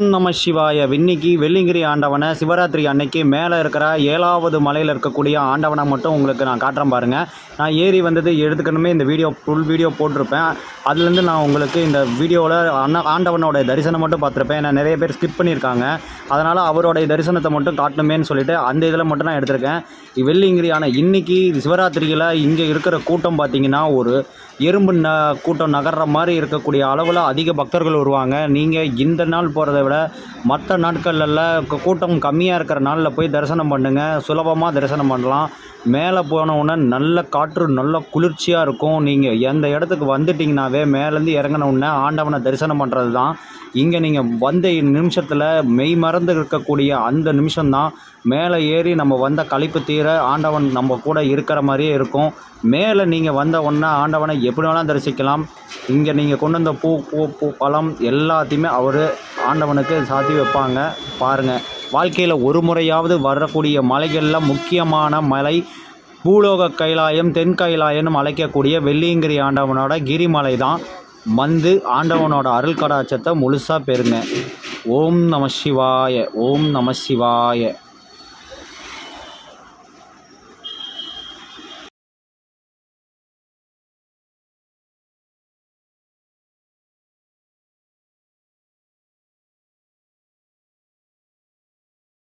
நம்ம நம சிவாய. விண்ணிக்கு வெள்ளிங்கிரி ஆண்டவனை. சிவராத்திரி அன்னைக்கு மேலே இருக்கிற ஏழாவது மலையில் இருக்கக்கூடிய ஆண்டவனை மட்டும் உங்களுக்கு நான் காட்டுறேன் பாருங்கள் நான் ஏறி வந்தது எடுத்துக்கணுமே இந்த வீடியோ ஃபுல் வீடியோ போட்டிருப்பேன். அதுலேருந்து நான் உங்களுக்கு இந்த வீடியோவில் அண்ணா ஆண்டவனோடைய தரிசனம் மட்டும் பார்த்துருப்பேன். ஏன்னா நிறைய பேர் ஸ்கிப் பண்ணியிருக்காங்க. அதனால் அவருடைய தரிசனத்தை மட்டும் காட்டணுமேனு சொல்லிட்டு அந்த இதில் மட்டும் நான் எடுத்திருக்கேன். வெள்ளிங்கிரி ஆனால் இன்றைக்கி சிவராத்திரியில் இங்கே இருக்கிற கூட்டம் பார்த்திங்கன்னா ஒரு எறும்பு ந கூட்டம் நகர்ற மாதிரி இருக்கக்கூடிய அளவில் அதிக பக்தர்கள் வருவாங்க. நீங்கள் இந்த நாள் போகிறத விட மற்ற நாட்களில் கூட்டம் கம்மியாக இருக்கிற நாளில் போய் தரிசனம் பண்ணுங்கள் சுலபமாக தரிசனம் பண்ணலாம். மேலே போனவுடனே நல்ல காற்று நல்ல குளிர்ச்சியாக இருக்கும். நீங்கள் எந்த இடத்துக்கு வந்துட்டிங்கனாவே மேலேருந்து இறங்கினவுடனே ஆண்டவனை தரிசனம் பண்ணுறது தான் இங்கே நீங்கள் வந்த நிமிஷத்தில் மெய் மறந்து இருக்கக்கூடிய அந்த நிமிஷம்தான். மேலே ஏறி நம்ம வந்த கழிப்பு தீர ஆண்டவன் நம்ம கூட இருக்கிற மாதிரியே இருக்கும். மேலே நீங்கள் வந்த உடனே ஆண்டவனை எப்படி வேணாலும் தரிசிக்கலாம். இங்கே நீங்கள் கொண்டு வந்த பூ பூ பூ பழம் எல்லாத்தையுமே அவர் ஆண்டவனுக்கு சாத்தி வைப்பாங்க. பாருங்கள் வாழ்க்கையில் ஒரு முறையாவது வரக்கூடிய மலைகளில் முக்கியமான மலை பூலோக கைலாயம் தென் கைலாயம்னு அழைக்கக்கூடிய வெள்ளியங்கிரி ஆண்டவனோட கிரிமலை தான். வந்து ஆண்டவனோட அருள் கடாச்சத்தை முழுசாக பெறுங்க. ஓம் நம சிவாய ஓம் நம சிவாய.